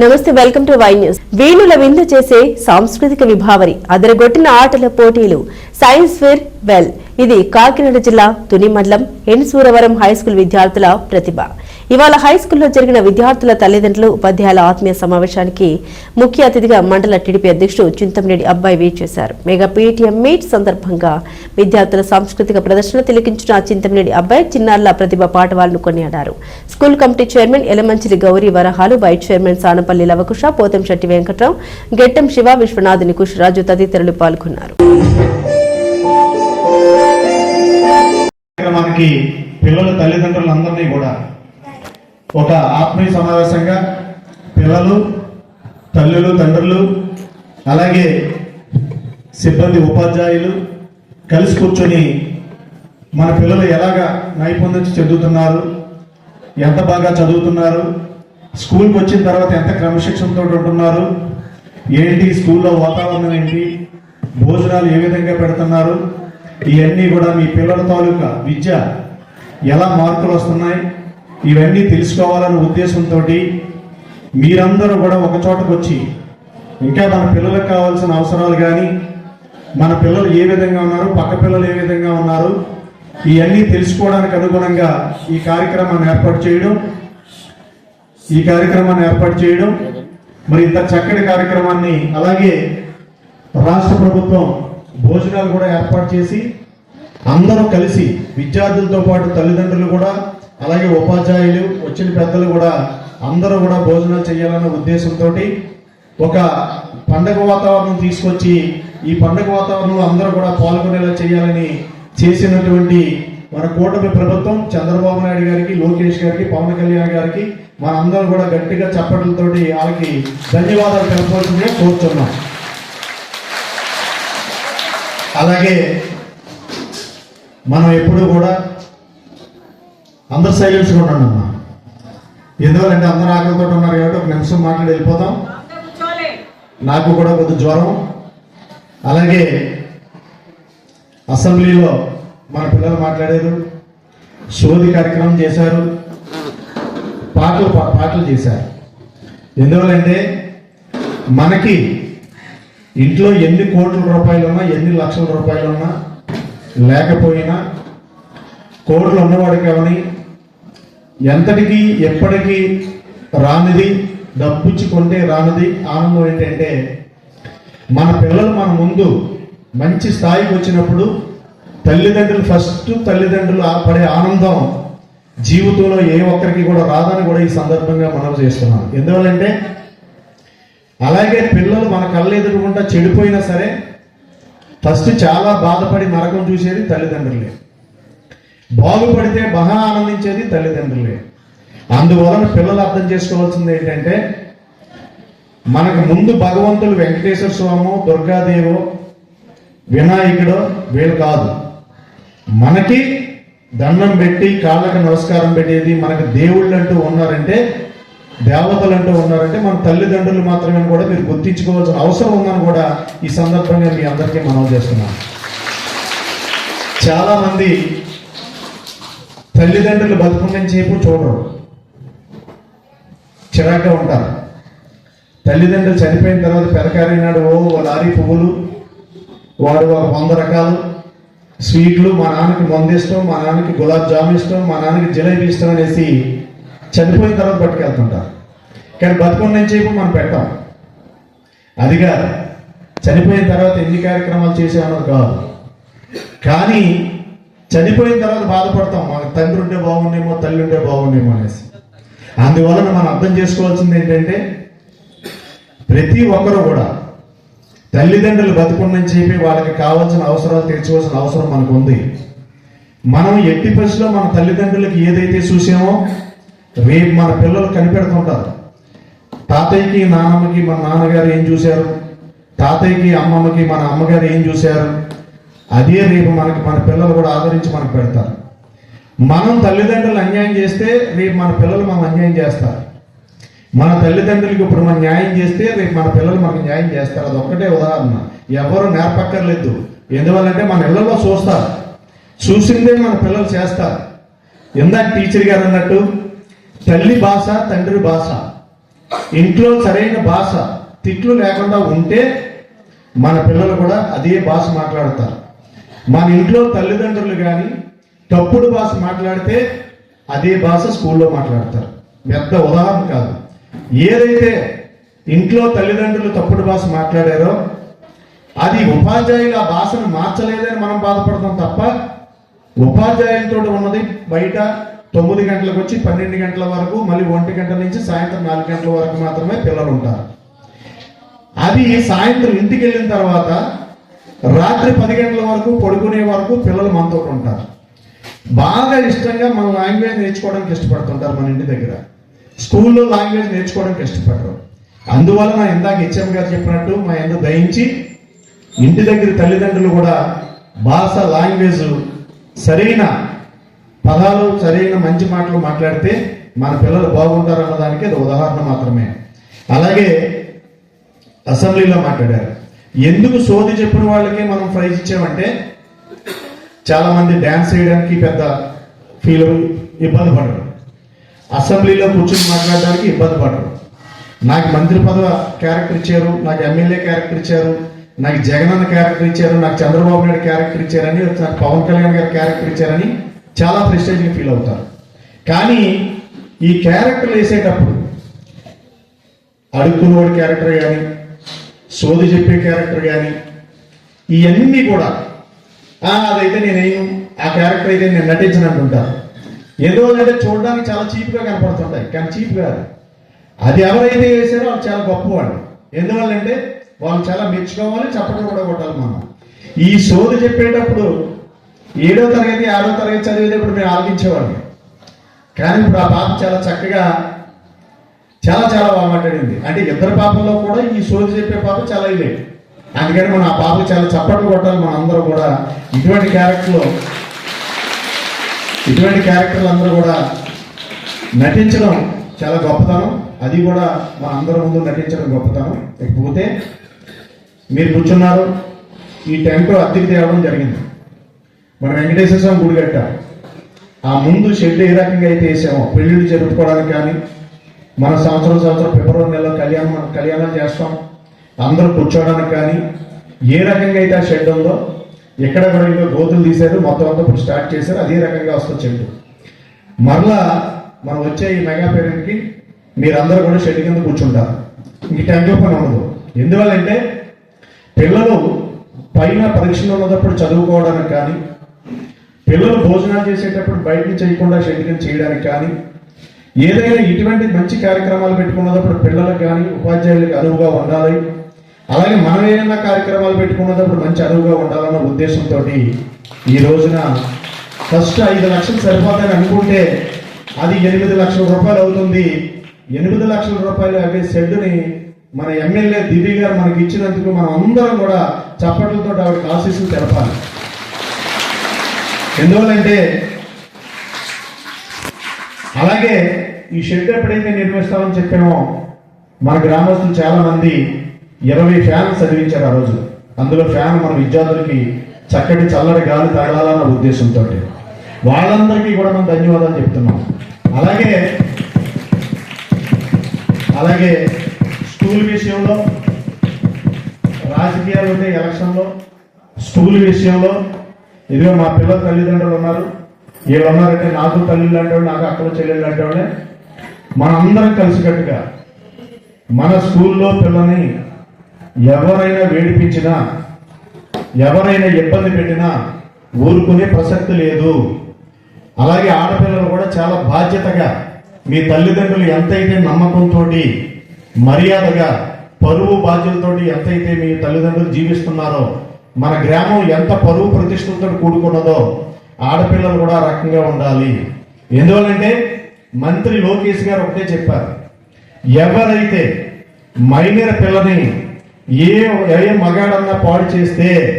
నమస్తే welcome to Y news. వేణుల విందు చేసే సాంస్కృతిక విభావరి అదరగొట్టిన ఆటల పోటీలు. Science fair well. ఇది కాకినాడ జిల్లా తుని మండలం ఎన్ సూరవరం హైస్కూల్ విద్యార్థుల ప్రతిభ. ఇవాళ హైస్కూల్లో జరిగిన విద్యార్థుల తల్లిదండ్రులు ఉపాధ్యాయుల ఆత్మీయ సమావేశానికి ముఖ్య అతిథిగా మండల టీడీపీ అధ్యక్షుడు చింతమనేడి అబ్బాయి వేట్ చేశారు. మెగా పీటీఎం మీట్ సందర్భంగా విద్యార్థుల సాంస్కృతిక ప్రదర్శన తిలకించిన చింతమనేడి అబ్బాయి చిన్నారుల ప్రతిభ పాఠవాలను కొనియాడారు. School committee chairman Yelamanchili Gowri Varahalu vice chairman Sanapalli Lavakusha Pothamsetty Venkatrao Gettam Siva Viswanath Nikush Raju తదితరులు పాల్గొన్నారు. పిల్లల తల్లిదండ్రులందరినీ కూడా ఒక ఆత్మీయ సమావేశంగా పిల్లలు తల్లులు తండ్రులు అలాగే సిబ్బంది ఉపాధ్యాయులు కలిసి కూర్చొని మన పిల్లలు ఎలాగా నైపుణ్యం చెందుతున్నారు ఎంత బాగా చదువుతున్నారు స్కూల్కి వచ్చిన తర్వాత ఎంత క్రమశిక్షణతో ఉంటున్నారు ఏంటి స్కూల్లో వాతావరణం ఏంటి భోజనాలు ఏ విధంగా పెడుతున్నారు ఇవన్నీ కూడా మీ పిల్లల తాలూకా విద్య ఎలా మార్కులు వస్తున్నాయి ఇవన్నీ తెలుసుకోవాలనే ఉద్దేశంతో మీరందరూ కూడా ఒక చోటకు వచ్చి ఇంకా మన పిల్లలకు కావాల్సిన అవసరాలు కానీ మన పిల్లలు ఏ విధంగా ఉన్నారు పక్క పిల్లలు ఏ విధంగా ఉన్నారు ఇవన్నీ తెలుసుకోవడానికి అనుగుణంగా ఈ కార్యక్రమాన్ని ఏర్పాటు చేయడం ఈ కార్యక్రమాన్ని ఏర్పాటు చేయడం మరి ఇంత చక్కటి కార్యక్రమాన్ని అలాగే రాష్ట్ర ప్రభుత్వం భోజనాలు కూడా ఏర్పాటు చేసి అందరూ కలిసి విద్యార్థులతో పాటు తల్లిదండ్రులు కూడా అలాగే ఉపాధ్యాయులు వచ్చిన పెద్దలు కూడా అందరూ కూడా భోజనాలు చేయాలన్న ఉద్దేశంతో ఒక పండగ వాతావరణం తీసుకొచ్చి ఈ పండగ వాతావరణంలో అందరూ కూడా పాల్గొనేలా చేయాలని చేసినటువంటి మన కూటమి ప్రభుత్వం చంద్రబాబు నాయుడు గారికి లోకేష్ గారికి పవన్ కళ్యాణ్ గారికి మనందరం కూడా గట్టిగా చప్పట్లతోటి వాళ్ళకి ధన్యవాదాలు తెలపవలసిందిగా కోరుతున్నాం అలాగే మనం ఎప్పుడు కూడా అందరు సైలెన్స్గా ఉండండి అమ్మా. ఎందువల్లంటే అందరూ ఆకలితో ఉన్నారు కాబట్టి ఒక నిమిషం మాట్లాడి వెళ్ళిపోతాం. నాకు కూడా కొద్ది జ్వరం. అలాగే అసెంబ్లీలో మన పిల్లలు మాట్లాడారు శోధి కార్యక్రమం చేశారు పాటలు పా- పాటలు చేశారు. ఎందువల్లంటే మనకి ఇంట్లో ఎన్ని కోట్ల రూపాయలు ఉన్నా ఎన్ని లక్షల రూపాయలు ఉన్నా లేకపోయినా కోర్టులు ఉన్నవాడు కావని ఎంతటికి ఎప్పటికీ రానిది డబ్బుచ్చి కొంటే రానిది ఆనందం ఏంటంటే మన పిల్లలు మన ముందు మంచి స్థాయికి వచ్చినప్పుడు తల్లిదండ్రులు ఫస్ట్ తల్లిదండ్రులు పడే ఆనందం జీవితంలో ఏ ఒక్కరికి కూడా రాదని కూడా ఈ సందర్భంగా మనం చేస్తున్నాం ఎందువల్లంటే అలాగే పిల్లలు మన కళ్ళు ఎదురుకుంటా చెడిపోయినా సరే ఫస్ట్ చాలా బాధపడి నరకం చూసేది తల్లిదండ్రులే. బాగుపడితే మహా ఆనందించేది తల్లిదండ్రులే. అందువలన పిల్లలు అర్థం చేసుకోవాల్సింది ఏంటంటే మనకు ముందు భగవంతులు వెంకటేశ్వర స్వామో దుర్గాదేవో వినాయకుడో వీళ్ళు కాదు. మనకి దండం పెట్టి కాళ్ళకి నమస్కారం పెట్టేది మనకు దేవుళ్ళు అంటూ ఉన్నారంటే దేవతలు అంటూ ఉన్నారంటే మన తల్లిదండ్రులు మాత్రమే కూడా మీరు గుర్తించుకోవాల్సిన అవసరం ఉందని కూడా ఈ సందర్భంగా మీ అందరికీ మనం చేస్తున్నాం. చాలామంది తల్లిదండ్రులు బతుకున్న చెప్పు చూడరు. చిరాగ్గా ఉంటారు. తల్లిదండ్రులు చనిపోయిన తర్వాత పెరకారినాడు ఓ లారీ పువ్వులు వాడు ఒక వంద రకాలు స్వీట్లు మా నాన్నకి మందు ఇష్టం మా నాన్నకి గులాబ్ జామ్ ఇష్టం మా నాన్నకి జిలేబీ ఇష్టం అనేసి చనిపోయిన తర్వాత పట్టుకెళ్తుంటారు కానీ బతుకున్న చేపు మనం పెట్టాం. అది కాదు. చనిపోయిన తర్వాత ఎన్ని కార్యక్రమాలు చేసామన్నది కాదు. కానీ చనిపోయిన తర్వాత బాధపడతాం. మన తండ్రి ఉంటే బాగుండేమో తల్లి ఉంటే బాగుండేమో అనేసి. అందువలన మనం అర్థం చేసుకోవాల్సింది ఏంటంటే ప్రతి ఒక్కరు కూడా తల్లిదండ్రులు బతుకున్నని చెప్పి వాళ్ళకి కావాల్సిన అవసరాలు తీర్చుకోవాల్సిన అవసరం మనకు ఉంది మనం ఎట్టి పరిస్థితిలో మన తల్లిదండ్రులకి ఏదైతే చూసామో రేపు మన పిల్లలు కనిపెడుతుంటారు. తాతయ్యకి నాన్నమ్మకి మన నాన్నగారు ఏం చూశారు? తాతయ్యకి అమ్మమ్మకి మన అమ్మగారు ఏం చూశారు? అదే రేపు మనకి మన పిల్లలు కూడా ఆదరించి మనకు పెడతారు. మనం తల్లిదండ్రులు అన్యాయం చేస్తే రేపు మన పిల్లలు మనం అన్యాయం చేస్తారు. మన తల్లిదండ్రులకు ఇప్పుడు మనం న్యాయం చేస్తే రేపు మన పిల్లలు మనకు న్యాయం చేస్తారు. అది ఒక్కటే ఉదాహరణ. ఎవరు నేర్పక్కర్లేదు. ఎందువల్లంటే మన ఇళ్ళలో చూస్తారు. చూసిందే మన పిల్లలు చేస్తారు. ఇందాక టీచర్ గారు అన్నట్టు తల్లి భాష తండ్రి భాష. ఇంట్లో సరైన భాష తిట్లు లేకుండా ఉంటే మన పిల్లలు కూడా అదే భాష మాట్లాడతారు. మన ఇంట్లో తల్లిదండ్రులు కానీ తప్పుడు భాష మాట్లాడితే అదే భాష స్కూల్లో మాట్లాడతారు. పెద్ద ఉదాహరణ కాదు. ఏదైతే ఇంట్లో తల్లిదండ్రులు తప్పుడు భాష మాట్లాడారో అది ఉపాధ్యాయులు ఆ భాషను మార్చలేదని మనం బాధపడతాం తప్ప ఉపాధ్యాయులతో ఉన్నది బయట తొమ్మిది గంటలకు వచ్చి పన్నెండు గంటల వరకు మళ్ళీ ఒంటి గంటల నుంచి సాయంత్రం నాలుగు గంటల వరకు మాత్రమే పిల్లలు ఉంటారు. అది సాయంత్రం ఇంటికి వెళ్ళిన తర్వాత రాత్రి పది గంటల వరకు పడుకునే వరకు పిల్లలు మనతో ఉంటారు. బాగా ఇష్టంగా మన లాంగ్వేజ్ నేర్చుకోవడానికి ఇష్టపడుతుంటారు మన ఇంటి దగ్గర. స్కూల్లో లాంగ్వేజ్ నేర్చుకోవడానికి ఇష్టపడరు. అందువలన ఇందాక హెచ్ఎం గారు చెప్పినట్టు మా ఎందు దయించి ఇంటి దగ్గర తల్లిదండ్రులు కూడా భాష లాంగ్వేజ్ సరైన పదాలు సరైన మంచి మాటలు మాట్లాడితే మన పిల్లలు బాగుంటారు అన్నదానికి అది ఉదాహరణ మాత్రమే. అలాగే అసెంబ్లీలో మాట్లాడారు. ఎందుకు సోది చెప్పిన వాళ్ళకి మనం ప్రైజ్ ఇచ్చామంటే చాలా మంది డ్యాన్స్ చేయడానికి పెద్ద ఫీల్ ఇబ్బంది పడరు. అసెంబ్లీలో కూర్చొని మాట్లాడడానికి ఇబ్బంది పడరు. నాకు మంత్రి పదవ క్యారెక్టర్ ఇచ్చారు నాకు ఎమ్మెల్యే క్యారెక్టర్ ఇచ్చారు నాకు జగనన్న క్యారెక్టర్ ఇచ్చారు నాకు చంద్రబాబు నాయుడు క్యారెక్టర్ ఇచ్చారని నాకు పవన్ కళ్యాణ్ గారు క్యారెక్టర్ ఇచ్చారని చాలా ప్రెస్టేజ్గా ఫీల్ అవుతారు. కానీ ఈ క్యారెక్టర్లు వేసేటప్పుడు అడుక్కున్నోడి క్యారెక్టర్ కానీ సోది చెప్పే క్యారెక్టర్ కానీ ఇవన్నీ కూడా అదైతే నేనేం ఆ క్యారెక్టర్ అయితే నేను నటించను అంటుంటారు ఎందువల్లంటే చూడడానికి చాలా చీప్గా కనపడుతుంటాయి కానీ చీప్ కాదు. అది ఎవరైతే వేసారో వాళ్ళు చాలా గొప్పవాళ్ళు ఎందువల్లంటే వాళ్ళు చాలా మెచ్చుకోవాలి చప్పట్లు కూడా కొట్టాలి మనం. ఈ సోది చెప్పేటప్పుడు ఏడో తరగతి ఆరో తరగతి చదివేటప్పుడు మేము ఆలోచించేవాళ్ళం కానీ ఇప్పుడు ఆ పాప చాలా చక్కగా చాలా చాలా బాగా మాట్లాడింది. అంటే ఇద్దరు పాపల్లో కూడా ఈ సోది చెప్పే పాప చాలా ఇదే. అందుకని మనం ఆ పాపకు చాలా చప్పట్లు కొట్టాలి మన అందరూ కూడా. ఇటువంటి క్యారెక్టర్లు ఇటువంటి క్యారెక్టర్లు అందరూ కూడా నటించడం చాలా గొప్పతనం. అది కూడా మన అందరి ముందు నటించడం గొప్పతనం. ఇకపోతే మీరు కూర్చున్నారు ఈ టెంట్ అద్దెకి తేవడం జరిగింది. మన వెంకటేశ్వర స్వామి గుడి కట్టాం. ఆ ముందు షెడ్ ఏ రకంగా అయితే వేసామో పెళ్ళిళ్ళు జరుపుకోవడానికి కానీ మన సంవత్సరం సంవత్సరం ఫిబ్రవరి నెలలో కళ్యాణం కళ్యాణం చేస్తాం. అందరూ కూర్చోవడానికి కానీ ఏ రకంగా అయితే ఆ షెడ్ ఉందో ఎక్కడ కూడా ఇంకా గోతులు తీశారు మొత్తం అంతా ఇప్పుడు స్టార్ట్ చేశారు అదే రకంగా వస్తుంది షెడ్ మరలా మనం వచ్చే ఈ మెగా పేరెంట్కి మీరందరూ కూడా షెడ్ కింద కూర్చుంటారు. ఇంక టైంలో పని ఉండదు. ఎందువల్లంటే పిల్లలు పైన పరీక్షలు ఉన్నప్పుడు చదువుకోవడానికి కానీ పిల్లలు భోజనాలు చేసేటప్పుడు బయటికి చేయకుండా శరీరం చేయడానికి కానీ ఏదైనా ఇటువంటి మంచి కార్యక్రమాలు పెట్టుకున్నప్పుడు పిల్లలకు కానీ ఉపాధ్యాయులకు అనువుగా ఉండాలి. అలాగే మనం ఏదైనా కార్యక్రమాలు పెట్టుకున్నప్పుడు మంచి అనువుగా ఉండాలన్న ఉద్దేశంతో ఈ రోజున ఫస్ట్ ఐదు లక్షలు సరిపోతాయని అనుకుంటే అది ఎనిమిది లక్షల రూపాయలు అవుతుంది. ఎనిమిది లక్షల రూపాయలు అవే షెడ్డుని మన ఎమ్మెల్యే దివి గారు మనకి ఇచ్చినందుకు మనం అందరం కూడా చప్పట్లతో ఆవిడకి ఆశీస్సులు తెలపాలి. ఎందువల్లంటే అలాగే ఈ షెడ్ ఎప్పుడైతే నిర్మిస్తామని చెప్పామో మన గ్రామస్తులు చాలా మంది ఇరవై ఫ్యాన్లు చదివించారు ఆ రోజు. అందులో ఫ్యాన్ మన విద్యార్థులకి చక్కటి చల్లటి గాలి తగలాలన్న ఉద్దేశంతో వాళ్ళందరికీ కూడా మనం ధన్యవాదాలు చెప్తున్నాం. అలాగే అలాగే స్కూల్ విషయంలో రాజకీయాలు ఉండే ఎలక్షన్లో స్కూల్ విషయంలో ఇదిగో మా పిల్లల తల్లిదండ్రులు ఉన్నారు. వీళ్ళు ఉన్నారంటే నాకు తల్లిళ్ళు అంటే నాకు అక్కలు చెల్లెళ్ళు అంటే వాళ్ళే మనందరం కలిసికట్టుగా మన స్కూల్లో పిల్లని ఎవరైనా వేడిపించినా ఎవరైనా ఇబ్బంది పెట్టినా ఊరుకునే ప్రసక్తి లేదు. అలాగే ఆడపిల్లలు కూడా చాలా బాధ్యతగా మీ తల్లిదండ్రులు ఎంతైతే నమ్మకంతో మర్యాదగా పరువు బాధ్యతలతోటి ఎంతైతే మీ తల్లిదండ్రులు జీవిస్తున్నారో మన గ్రామం ఎంత పరువు ప్రతిష్టలతో కూడుకున్నదో ఆడపిల్లలు కూడా రకంగా ఉండాలి. ఎందువల్లంటే మంత్రి లోకేష్ గారు ఒకటే చెప్పారు ఎవరైతే మైనర్ పిల్లని ఏ ఏ మగాడన్నా పాడు చేస్తే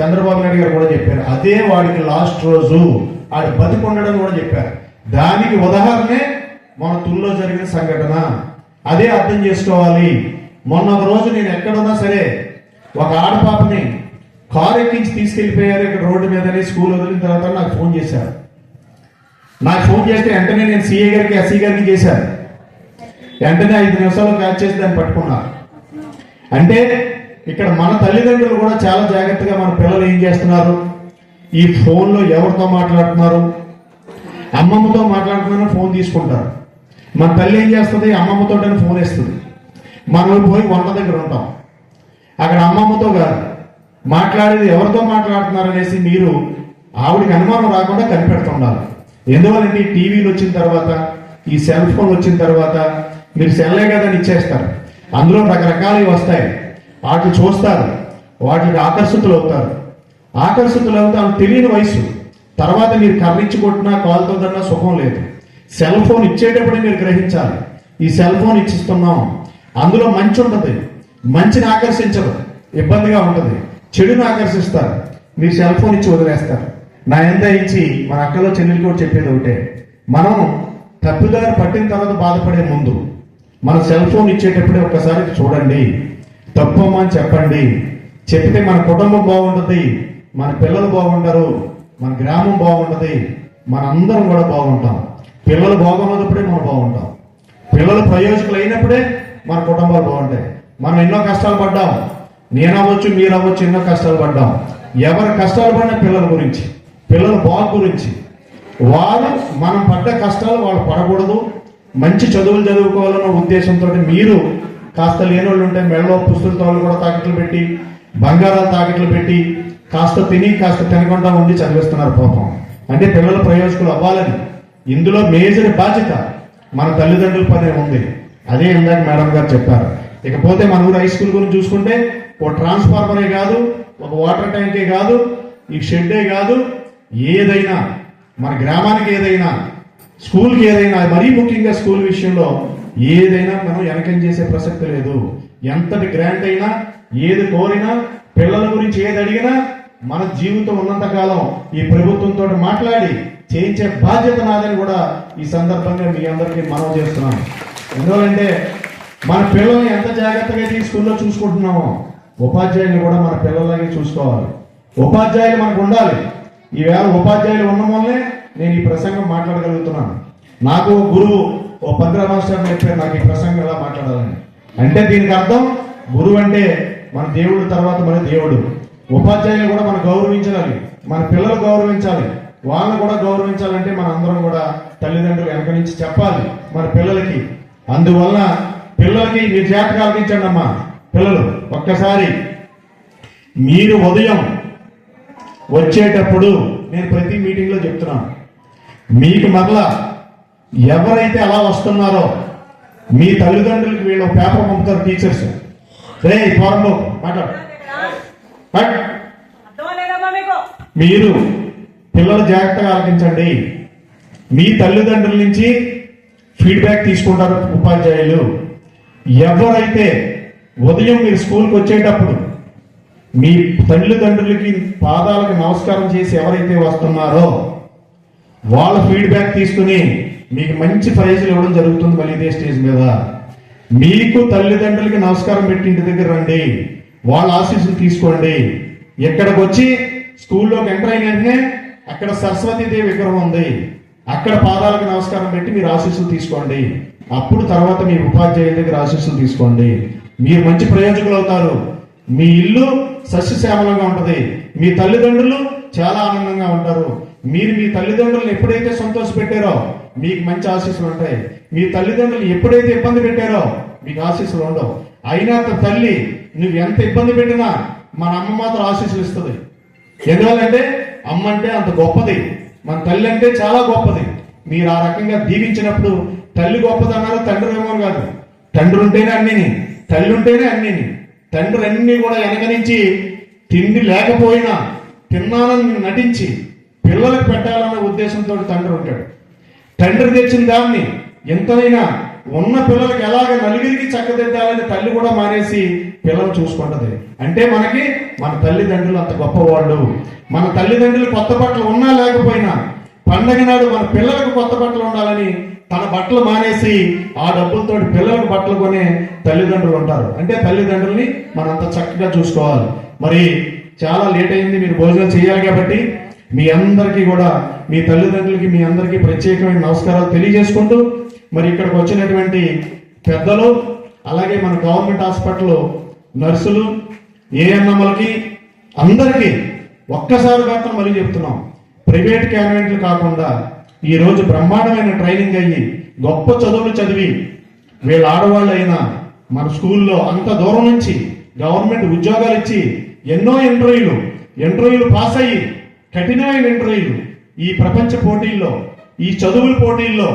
చంద్రబాబు నాయుడు గారు కూడా చెప్పారు. అదే వాడికి లాస్ట్ రోజు ఆడు బతికొండడం కూడా చెప్పారు. దానికి ఉదాహరణే మన తుల్లో జరిగిన సంఘటన. అదే అర్థం చేసుకోవాలి. మొన్న ఒక రోజు నేను ఎక్కడున్నా సరే ఒక ఆడపాపని కారు ఎక్కించి తీసుకెళ్ళిపోయారు ఇక్కడ రోడ్డు మీదనే స్కూల్ వదిలిన తర్వాత నాకు ఫోన్ చేశారు. నాకు ఫోన్ చేస్తే వెంటనే నేను సీఏ గారికి ఎస్సీ గారికి చేశాను. వెంటనే ఐదు నిమిషాలు క్యాచ్ చేసి దాన్ని పట్టుకున్నారు. అంటే ఇక్కడ మన తల్లిదండ్రులు కూడా చాలా జాగ్రత్తగా మన పిల్లలు ఏం చేస్తున్నారు? ఈ ఫోన్లో ఎవరితో మాట్లాడుతున్నారు? అమ్మమ్మతో మాట్లాడుతున్నా ఫోన్ తీసుకుంటారు. మన తల్లి ఏం చేస్తుంది? అమ్మమ్మతో ఫోన్ ఇస్తుంది మనం పోయి వంట దగ్గర ఉంటాం. అక్కడ అమ్మమ్మతో కాదు. మాట్లాడేది ఎవరితో మాట్లాడుతున్నారు అనేసి మీరు ఆవిడకి అనుమానం రాకుండా కనిపెడుతుండాలి ఎందువల్లంటే ఈ టీవీలు వచ్చిన తర్వాత ఈ సెల్ ఫోన్ వచ్చిన తర్వాత మీరు సెల్లే కదా అని ఇచ్చేస్తారు. అందులో రకరకాలవి వస్తాయి. వాటిని చూస్తారు. వాటికి ఆకర్షితులు అవుతారు. ఆకర్షితులు అవుతారు తెలియని వయసు. తర్వాత మీరు కర్రించి కొట్టినా కాలుతో సుఖం లేదు. సెల్ ఫోన్ ఇచ్చేటప్పుడే మీరు గ్రహించాలి. ఈ సెల్ ఫోన్ ఇచ్చిస్తున్నాం. అందులో మంచి ఉంటుంది మంచిని ఆకర్షించదు. ఇబ్బందిగా ఉంటుంది చెడుని ఆకర్షిస్తారు. మీరు సెల్ ఫోన్ ఇచ్చి వదిలేస్తారు. నా ఎంత ఇచ్చి మన అక్కలో చెల్లెలు కూడా చెప్పేది ఒకటే. మనం తప్పుదారి పట్టిన తర్వాత బాధపడే ముందు మన సెల్ ఫోన్ ఇచ్చేటప్పుడే ఒక్కసారి చూడండి. తప్పమ్మా అని చెప్పండి. చెప్తే మన కుటుంబం బాగుంటుంది మన పిల్లలు బాగుంటారు మన గ్రామం బాగుంటుంది మన అందరం కూడా బాగుంటాం. పిల్లలు బాగున్నప్పుడే మనం బాగుంటాం. పిల్లలు ప్రయోజకులు అయినప్పుడే మన కుటుంబాలు బాగుంటాయి. మనం ఎన్నో కష్టాలు పడ్డాం. నేను అవ్వచ్చు మీరు అవ్వచ్చు ఎన్నో కష్టాలు పడ్డాం. ఎవరు కష్టాలు పడిన పిల్లల గురించి పిల్లల బాగు గురించి వారు మనం పడ్డ కష్టాలు వాళ్ళు పడకూడదు. మంచి చదువులు చదువుకోవాలన్న ఉద్దేశంతో మీరు కాస్త లేని వాళ్ళు ఉంటే మెడలో పుస్తలతో తోళ్ళు కూడా తాకట్లు పెట్టి బంగారాలు తాకట్లు పెట్టి కాస్త తిని కాస్త తినకుండా ఉండి చదివిస్తున్నారు పాపం. అంటే పిల్లల ప్రయోజకులు అవ్వాలని. ఇందులో మేజర్ బాధ్యత మన తల్లిదండ్రుల పనే ఉంది. అదే ఇందాక మేడం గారు చెప్పారు. ఇకపోతే మన ఊరు హై స్కూల్ గురించి చూసుకుంటే ఒక ట్రాన్స్ఫార్మరే కాదు ఒక వాటర్ ట్యాంకే కాదు ఈ షెడ్డే కాదు ఏదైనా మన గ్రామానికి ఏదైనా స్కూల్కి ఏదైనా మరీ ముఖ్యంగా స్కూల్ విషయంలో ఏదైనా మనం వెనకం చేసే ప్రసక్తి లేదు. ఎంతటి గ్రాంట్ అయినా ఏది కోరినా పిల్లల గురించి ఏది అడిగినా మన జీవితం ఉన్నంత కాలం ఈ ప్రభుత్వంతో మాట్లాడి చేయించే బాధ్యత నాదని కూడా ఈ సందర్భంగా మీ అందరికీ మనం చేస్తున్నాను. ఎందుకంటే మన పిల్లల్ని ఎంత జాగ్రత్తగా అయితే ఈ స్కూల్లో చూసుకుంటున్నామో ఉపాధ్యాయులు కూడా మన పిల్లలకి చూసుకోవాలి. ఉపాధ్యాయులు మనకు ఉండాలి. ఈవేళ ఉపాధ్యాయులు ఉండడం వల్లే నేను ఈ ప్రసంగం మాట్లాడగలుగుతున్నాను. నాకు గురువు ఓ పంద్ర మాస్టర్ చెప్పారు నాకు ఈ ప్రసంగం ఎలా మాట్లాడాలని. అంటే దీనికి అర్థం గురువు అంటే మన దేవుడు తర్వాత మన దేవుడు. ఉపాధ్యాయులు కూడా మనం గౌరవించాలి. మన పిల్లలు గౌరవించాలి. వాళ్ళని కూడా గౌరవించాలంటే మన అందరం కూడా తల్లిదండ్రులు వెనక నుంచి చెప్పాలి మన పిల్లలకి. అందువల్ల పిల్లలకి మీరు జాగ్రత్తగా అమ్మా పిల్లలు. ఒక్కసారి మీరు ఉదయం వచ్చేటప్పుడు నేను ప్రతి మీటింగ్లో చెప్తున్నాను మీకు మరలా ఎవరైతే అలా వస్తున్నారో మీ తల్లిదండ్రులకి వీళ్ళు పేపర్ పంపుతారు టీచర్స్. రే ఫారం మాట్లాడు మీరు పిల్లలు జాగ్రత్తగా ఆలకించండి మీ తల్లిదండ్రుల నుంచి ఫీడ్బ్యాక్ తీసుకుంటారు ఉపాధ్యాయులు. ఎవరైతే ఉదయం మీరు స్కూల్కి వచ్చేటప్పుడు మీ తల్లిదండ్రులకి పాదాలకు నమస్కారం చేసి ఎవరైతే వస్తున్నారో వాళ్ళ ఫీడ్బ్యాక్ తీసుకుని మీకు మంచి ప్రైజులు ఇవ్వడం జరుగుతుంది మళ్ళీ ఇదే స్టేజ్ మీద. మీకు తల్లిదండ్రులకి నమస్కారం పెట్టి ఇంటి దగ్గర రండి. వాళ్ళ ఆశీస్సులు తీసుకోండి. ఇక్కడికి వచ్చి స్కూల్లోకి ఎంటర్ అయిన వెంటనే అక్కడ సరస్వతీదేవి విగ్రహం ఉంది. అక్కడ పాదాలకు నమస్కారం పెట్టి మీరు ఆశీస్సులు తీసుకోండి. అప్పుడు తర్వాత మీ ఉపాధ్యాయుల దగ్గర ఆశీస్సులు తీసుకోండి. మీరు మంచి ప్రయోజకులు అవుతారు. మీ ఇల్లు సస్యశ్యామలంగా ఉంటుంది. మీ తల్లిదండ్రులు చాలా ఆనందంగా ఉంటారు. మీరు మీ తల్లిదండ్రులను ఎప్పుడైతే సంతోష పెట్టారో మీకు మంచి ఆశీస్సులు ఉంటాయి. మీ తల్లిదండ్రులు ఎప్పుడైతే ఇబ్బంది పెట్టారో మీకు ఆశీస్సులు ఉండవు. అయినా తల్లి నువ్వు ఎంత ఇబ్బంది పెట్టినా మన అమ్మ మాత్రం ఆశీస్సులు ఇస్తుంది. ఎందువల్లంటే అమ్మ అంటే అంత గొప్పది. మన తల్లి అంటే చాలా గొప్పది. మీరు ఆ రకంగా దీవించినప్పుడు తల్లి గొప్పది అన్నారు తండ్రి ఏమో కాదు. తండ్రి ఉంటేనే అన్నిని. తల్లి ఉంటేనే అన్ని. తండ్రి అన్ని కూడా వెనక నుంచి తిండి లేకపోయినా తిన్నానని నటించి పిల్లలకు పెట్టాలన్న ఉద్దేశంతో తండ్రి ఉంటాడు. తండ్రి తెచ్చిన దాన్ని ఎంతనైనా ఉన్న పిల్లలకి ఎలాగ నలుగురికి చక్కదిద్దాలని తల్లి కూడా మానేసి పిల్లలు చూసుకుంటది. అంటే మనకి మన తల్లిదండ్రులు అంత గొప్పవాళ్ళు. మన తల్లిదండ్రులు కొత్త బట్టలు ఉన్నా లేకపోయినా పండగ నాడు మన పిల్లలకు కొత్త బట్టలు ఉండాలని తన బట్టలు మానేసి ఆ డబ్బులతో పిల్లలకు బట్టలు కొనే తల్లిదండ్రులు ఉంటారు. అంటే తల్లిదండ్రుల్ని మనంత చక్కగా చూసుకోవాలి. మరి చాలా లేట్ అయింది మీరు భోజనం చేయాలి కాబట్టి మీ అందరికీ కూడా మీ తల్లిదండ్రులకి మీ అందరికీ ప్రత్యేకమైన నమస్కారాలు తెలియజేసుకుంటూ మరి ఇక్కడికి వచ్చినటువంటి పెద్దలు అలాగే మన గవర్నమెంట్ హాస్పిటల్ నర్సులు ఏఎన్ఎంలకి అందరికీ ఒక్కసారి మాత్రం మళ్ళీ చెప్తున్నాం. ప్రైవేట్ క్యాండిడేట్లు కాకుండా ఈ రోజు బ్రహ్మాండమైన ట్రైనింగ్ అయ్యి గొప్ప చదువులు చదివి వీళ్ళ ఆడవాళ్ళు అయినా మన స్కూల్లో అంత దూరం నుంచి గవర్నమెంట్ ఉద్యోగాలు ఇచ్చి ఎన్నో ఇంటర్వ్యూలు ఇంటర్వ్యూలు పాస్ అయ్యి కఠినమైన ఇంటర్వ్యూలు. ఈ ప్రపంచ పోటీల్లో ఈ చదువుల పోటీల్లో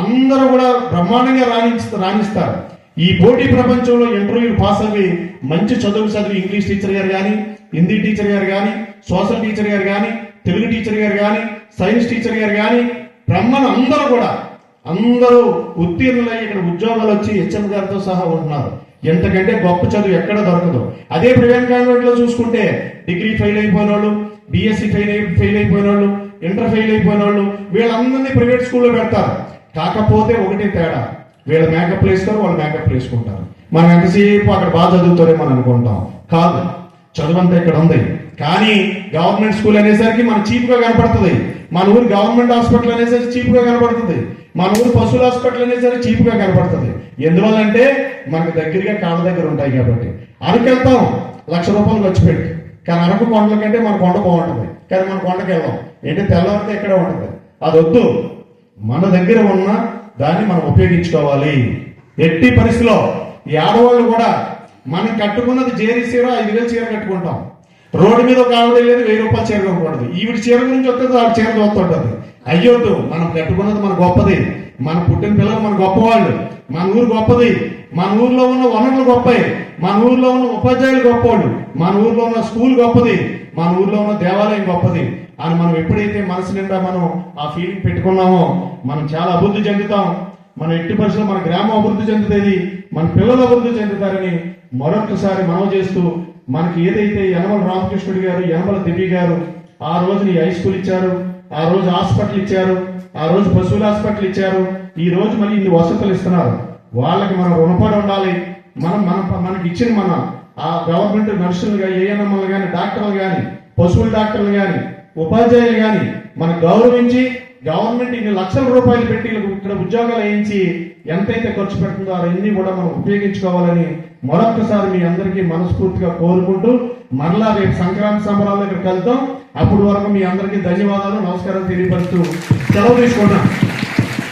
అందరూ కూడా బ్రహ్మాండంగా రాణించ రాణిస్తారు. ఈ పోటీ ప్రపంచంలో ఇంటర్వ్యూలు పాస్ అయ్యి మంచి చదువు చదివి ఇంగ్లీష్ టీచర్ గారు కానీ హిందీ టీచర్ గారు కానీ సోషల్ టీచర్ గారు కానీ తెలుగు టీచర్ గారు కానీ సైన్స్ టీచర్ గారు కానీ బ్రహ్మను అందరూ కూడా అందరూ ఉత్తీర్ణులై ఇక్కడ ఉద్యోగాలు వచ్చి హెచ్ఎం గారితో సహా ఉంటున్నారు. ఎంతకంటే గొప్ప చదువు ఎక్కడ దొరకదు. అదే ప్రైవేట్ కాన్వెంట్లో చూసుకుంటే డిగ్రీ ఫెయిల్ అయిపోయిన వాళ్ళు బీఎస్సీ ఫెయిల్ అయి ఫెయిల్ అయిపోయిన వాళ్ళు ఇంటర్ ఫెయిల్ అయిపోయిన వాళ్ళు వీళ్ళందరినీ ప్రైవేట్ స్కూల్లో పెడతారు. కాకపోతే ఒకటే తేడా వీళ్ళ మేకప్ వేస్తారు వాళ్ళు మేకప్ వేసుకుంటారు మనం ఎంతసేపు అక్కడ బాగా చదువుతారేమో మనం అనుకుంటాం. కాదు చదువు అంతా ఇక్కడ ఉంది. కానీ గవర్నమెంట్ స్కూల్ అనేసరికి మన చీప్గా కనపడుతుంది. మన ఊరు గవర్నమెంట్ హాస్పిటల్ అనేసరికి చీప్గా కనపడుతుంది. మన ఊరు పశువుల హాస్పిటల్ అనేసరికి చీప్గా కనపడుతుంది. ఎందువల్లంటే మనకు దగ్గరగా కాళ్ళ దగ్గర ఉంటాయి కాబట్టి. అరకు వెళ్తాం లక్ష రూపాయలు ఖర్చు పెట్టి. కానీ అరకు కొండల కంటే మన కొండ బాగుంటుంది. కానీ మన కొండకి వెళ్దాం. ఏంటి? తెల్లవారితే ఎక్కడ ఉంటుంది. అది వద్దు మన దగ్గర ఉన్న దాన్ని మనం ఉపయోగించుకోవాలి. ఎట్టి పరిస్థితిలో ఈ ఆడవాళ్ళు కూడా మనం కట్టుకున్నది జేరీ చీర ఐదు వేలు చీర కట్టుకుంటాం. రోడ్డు మీద ఒక ఆవిడ వెళ్ళేది వెయ్యి రూపాయలు చీర కొనకూడదు ఈవిడ చీర గురించి వస్తుంది ఆవిడ చీర చూస్తుంటుంది అయ్యొద్దు మనం కట్టుకున్నది మన గొప్పది. మన పుట్టిన పిల్లలు మన గొప్పవాళ్ళు. మన ఊరు గొప్పది. మన ఊర్లో ఉన్న వనరులు గొప్పవి. మన ఊర్లో ఉన్న ఉపాధ్యాయులు గొప్పవాళ్ళు. మన ఊర్లో ఉన్న స్కూల్ గొప్పది. మన ఊర్లో ఉన్న దేవాలయం గొప్పది. అని మనం ఎప్పుడైతే మనసు నిండా మనం ఆ ఫీలింగ్ పెట్టుకున్నామో మనం చాలా అభివృద్ధి చెందుతాం. మన ఎట్టి పరిస్థితుల్లో మన గ్రామం అభివృద్ధి చెందుతుంది. మన పిల్లలు అభివృద్ధి చెందుతారని మరొకసారి మనవి చేస్తూ మనకి ఏదైతే యనమల రామకృష్ణుడు గారు యనమల దివ్య గారు ఆ రోజుని ఈ హై స్కూల్ ఇచ్చారు ఆ రోజు హాస్పిటల్ ఇచ్చారు ఆ రోజు పశువుల హాస్పిటల్ ఇచ్చారు ఈ రోజు మళ్ళీ ఇన్ని వసతులు ఇస్తున్నారు. వాళ్ళకి మనం రుణపడి ఉండాలి. మనం మన మనకి ఇచ్చిన మన ఆ గవర్నమెంట్ నర్సులు కానీ ఏఎన్ఎంలు కానీ డాక్టర్లు కానీ పశువుల డాక్టర్లు కానీ ఉపాధ్యాయులు కానీ మనం గౌరవించి గవర్నమెంట్ ఇన్ని లక్షల రూపాయలు పెట్టి ఇక్కడ ఉద్యోగాలు వేయించి ఎంతైతే ఖర్చు పెడుతుందో అవన్నీ కూడా మనం ఉపయోగించుకోవాలని మరొక్కసారి మీ అందరికీ మనస్ఫూర్తిగా కోరుకుంటూ మరలా రేపు సంక్రాంతి సంబరాలు ఇక్కడ కలుద్దాం అప్పటి వరకు మీ అందరికీ ధన్యవాదాలు నమస్కారం తెలియపరుస్తూ సెలవు తీసుకుంటాం